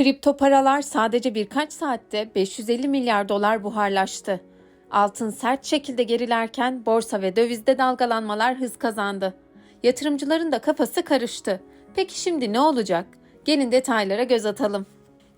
Kripto paralar sadece birkaç saatte 550 milyar dolar buharlaştı. Altın sert şekilde gerilerken borsa ve dövizde dalgalanmalar hız kazandı. Yatırımcıların da kafası karıştı. Peki şimdi ne olacak? Gelin detaylara göz atalım.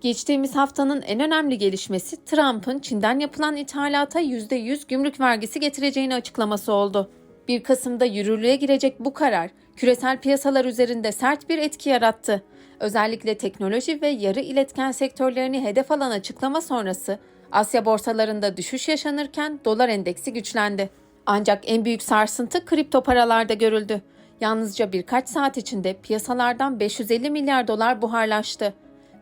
Geçtiğimiz haftanın en önemli gelişmesi Trump'ın Çin'den yapılan ithalata %100 gümrük vergisi getireceğini açıklaması oldu. 1 Kasım'da yürürlüğe girecek bu karar küresel piyasalar üzerinde sert bir etki yarattı. Özellikle teknoloji ve yarı iletken sektörlerini hedef alan açıklama sonrası Asya borsalarında düşüş yaşanırken dolar endeksi güçlendi. Ancak en büyük sarsıntı kripto paralarda görüldü. Yalnızca birkaç saat içinde piyasalardan 550 milyar dolar buharlaştı.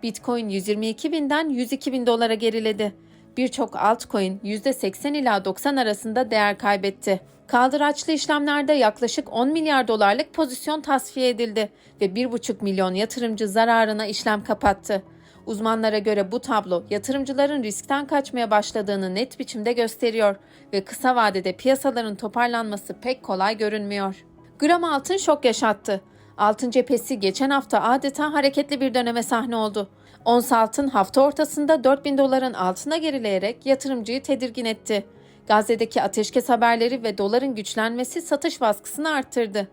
Bitcoin 122 binden 102 bin dolara geriledi. Birçok altcoin %80 ila 90 arasında değer kaybetti. Kaldıraçlı işlemlerde yaklaşık 10 milyar dolarlık pozisyon tasfiye edildi ve 1,5 milyon yatırımcı zararına işlem kapattı. Uzmanlara göre bu tablo yatırımcıların riskten kaçmaya başladığını net biçimde gösteriyor ve kısa vadede piyasaların toparlanması pek kolay görünmüyor. Gram altın şok yaşattı. Altın cephesi geçen hafta adeta hareketli bir döneme sahne oldu. Ons altın hafta ortasında 4000 doların altına gerileyerek yatırımcıyı tedirgin etti. Gazze'deki ateşkes haberleri ve doların güçlenmesi satış baskısını arttırdı.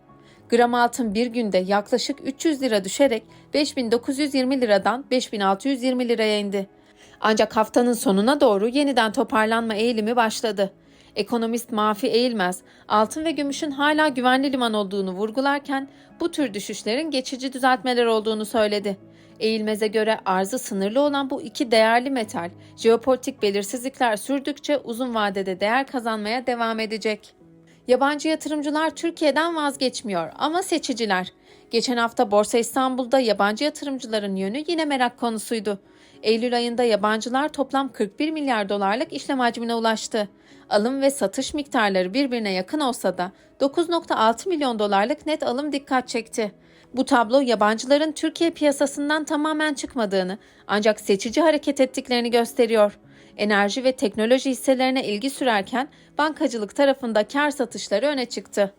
Gram altın bir günde yaklaşık 300 lira düşerek 5920 liradan 5620 liraya indi. Ancak haftanın sonuna doğru yeniden toparlanma eğilimi başladı. Ekonomist Mafi Eğilmez, altın ve gümüşün hala güvenli liman olduğunu vurgularken bu tür düşüşlerin geçici düzeltmeler olduğunu söyledi. Eğilmez'e göre arzı sınırlı olan bu iki değerli metal, jeopolitik belirsizlikler sürdükçe uzun vadede değer kazanmaya devam edecek. Yabancı yatırımcılar Türkiye'den vazgeçmiyor ama seçiciler. Geçen hafta Borsa İstanbul'da yabancı yatırımcıların yönü yine merak konusuydu. Eylül ayında yabancılar toplam 41 milyar dolarlık işlem hacmine ulaştı. Alım ve satış miktarları birbirine yakın olsa da 9.6 milyon dolarlık net alım dikkat çekti. Bu tablo yabancıların Türkiye piyasasından tamamen çıkmadığını ancak seçici hareket ettiklerini gösteriyor. Enerji ve teknoloji hisselerine ilgi sürerken bankacılık tarafında kar satışları öne çıktı.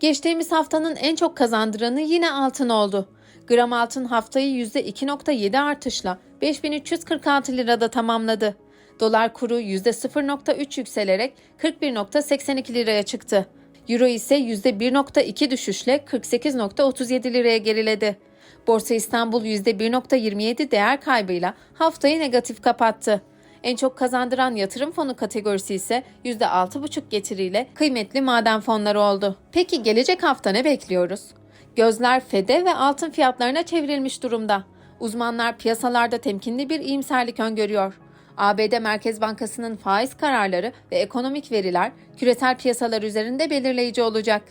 Geçtiğimiz haftanın en çok kazandıranı yine altın oldu. Gram altın haftayı %2.7 artışla 5346 lirada tamamladı. Dolar kuru %0.3 yükselerek 41.82 liraya çıktı. Euro ise %1.2 düşüşle 48.37 liraya geriledi. Borsa İstanbul %1.27 değer kaybıyla haftayı negatif kapattı. En çok kazandıran yatırım fonu kategorisi ise %6,5 getiriyle kıymetli maden fonları oldu. Peki gelecek hafta ne bekliyoruz? Gözler FED'e ve altın fiyatlarına çevrilmiş durumda. Uzmanlar piyasalarda temkinli bir iyimserlik öngörüyor. ABD Merkez Bankası'nın faiz kararları ve ekonomik veriler küresel piyasalar üzerinde belirleyici olacak.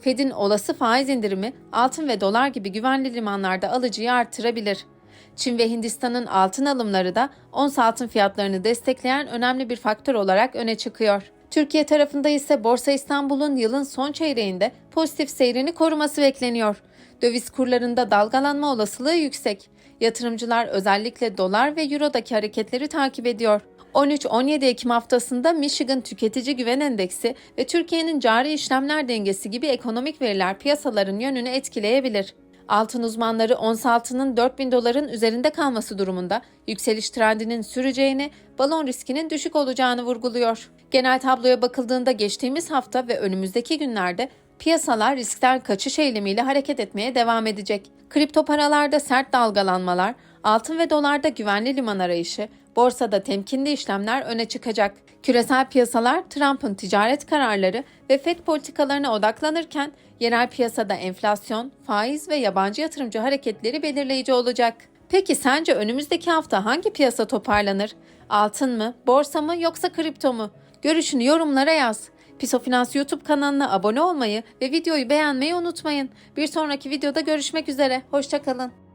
Fed'in olası faiz indirimi altın ve dolar gibi güvenli limanlarda alıcıyı artırabilir. Çin ve Hindistan'ın altın alımları da ons altın fiyatlarını destekleyen önemli bir faktör olarak öne çıkıyor. Türkiye tarafında ise Borsa İstanbul'un yılın son çeyreğinde pozitif seyrini koruması bekleniyor. Döviz kurlarında dalgalanma olasılığı yüksek. Yatırımcılar özellikle dolar ve eurodaki hareketleri takip ediyor. 13-17 Ekim haftasında Michigan Tüketici Güven Endeksi ve Türkiye'nin cari işlemler dengesi gibi ekonomik veriler piyasaların yönünü etkileyebilir. Altın uzmanları ons altının 4000 doların üzerinde kalması durumunda yükseliş trendinin süreceğini, balon riskinin düşük olacağını vurguluyor. Genel tabloya bakıldığında geçtiğimiz hafta ve önümüzdeki günlerde piyasalar riskten kaçış eğilimiyle hareket etmeye devam edecek. Kripto paralarda sert dalgalanmalar, altın ve dolarda güvenli liman arayışı, borsada temkinli işlemler öne çıkacak. Küresel piyasalar Trump'ın ticaret kararları ve FED politikalarına odaklanırken yerel piyasada enflasyon, faiz ve yabancı yatırımcı hareketleri belirleyici olacak. Peki sence önümüzdeki hafta hangi piyasa toparlanır? Altın mı, borsa mı yoksa kripto mu? Görüşünü yorumlara yaz. Pisofinans YouTube kanalına abone olmayı ve videoyu beğenmeyi unutmayın. Bir sonraki videoda görüşmek üzere. Hoşçakalın.